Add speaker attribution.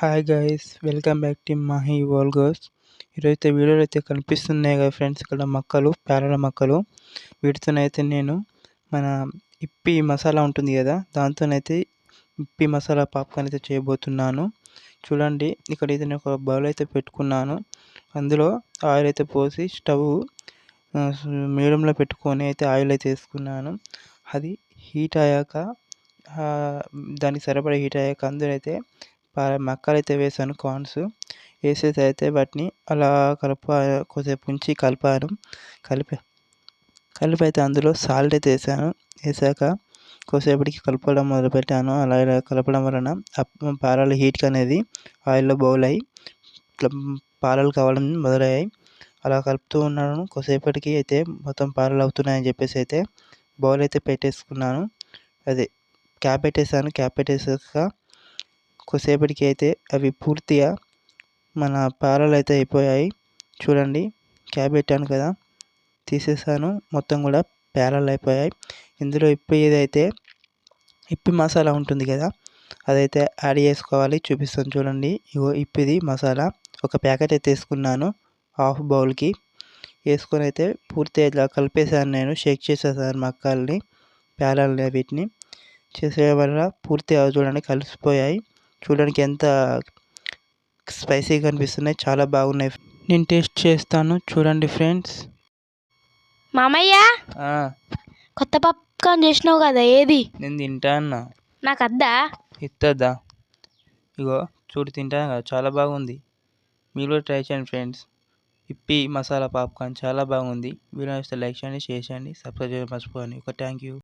Speaker 1: Hi guys welcome back to Mahi vlogs ఈరోజైతే వీడియోలో అయితే కనిపిస్తున్నాయి కదా ఫ్రెండ్స్ ఇక్కడ మొక్కలు పేరల మొక్కలు. వీటితోనైతే నేను మన ఇప్పి మసాలా ఉంటుంది కదా దాంతోనైతే ఇప్పి మసాలా పాప్కార్న్ అయితే చేయబోతున్నాను. చూడండి ఇక్కడ అయితే నేను ఒక బౌల్ అయితే పెట్టుకున్నాను. అందులో ఆయిల్ అయితే పోసి స్టవ్ మీడియంలో పెట్టుకొని అయితే ఆయిల్ అయితే వేసుకున్నాను. అది హీట్ అయ్యాక దానికి సరిపడా హీట్ అయ్యాక అందులో అయితే మక్కలు అయితే వేసాను కార్న్స్. వేసేసి అయితే వాటిని అలా కలప కొద్దిసేపు ఉంచి కలిపాను. కలిపి కలిపి అయితే అందులో సాల్ట్ అయితే వేసాను. వేసాక కొద్దిసేపటికి కలపడం మొదలుపెట్టాను. అలా ఇలా కలపడం వలన పాలలు హీట్ అనేది ఆయిల్లో బౌల్ అయ్యి పాలలు కావడం మొదలయ్యాయి. అలా కలుపుతూ ఉన్నాను. కొద్దిసేపటికి అయితే మొత్తం పాలలు అవుతున్నాయని చెప్పేసి అయితే బౌల్ అయితే పెట్టేసుకున్నాను. అదే క్యాప్ పెట్టేసాను క్యాప్ పెట్టేసాక కొద్దిసేపటికి అయితే అవి పూర్తిగా మన పాలలు అయితే అయిపోయాయి. చూడండి క్యాప్ పెట్టాను కదా. తీసేసాను. మొత్తం కూడా పేలలు అయిపోయాయి. ఇందులో ఇప్పేది ఇప్పి మసాలా ఉంటుంది కదా అదైతే యాడ్ చేసుకోవాలి. చూపిస్తాను చూడండి. ఇగో ఇప్పిది మసాలా. ఒక ప్యాకెట్ అయితే వేసుకున్నాను హాఫ్ బౌల్కి. వేసుకొని అయితే పూర్తిగా ఇట్లా కలిపేసాను నేను. షేక్ చేసేసాను మక్కల్ని పేలల్ని వీటిని. చేసే వల్ల పూర్తిగా చూడండి కలిసిపోయాయి. చూడడానికి ఎంత స్పైసీగా అనిపిస్తున్నాయి చాలా బాగున్నాయి. నేను టేస్ట్ చేస్తాను చూడండి ఫ్రెండ్స్.
Speaker 2: మామయ్య! కొత్త పాప్కార్న్ చేసినావు కదా ఏది?
Speaker 1: నేను తింటా అన్న.
Speaker 2: నాకు అద్దా
Speaker 1: ఇస్తుందా ఇగో చూడు తింటాను కదా చాలా బాగుంది. మీరు కూడా ట్రై చేయండి ఫ్రెండ్స్. ఇప్పి మసాలా పాప్కార్న్ చాలా బాగుంది. వీడియో వస్తే లైక్ చేయండి షేర్ చేయండి సబ్స్క్రైబ్ చేయడం మర్చిపోండి ఒక థ్యాంక్ యూ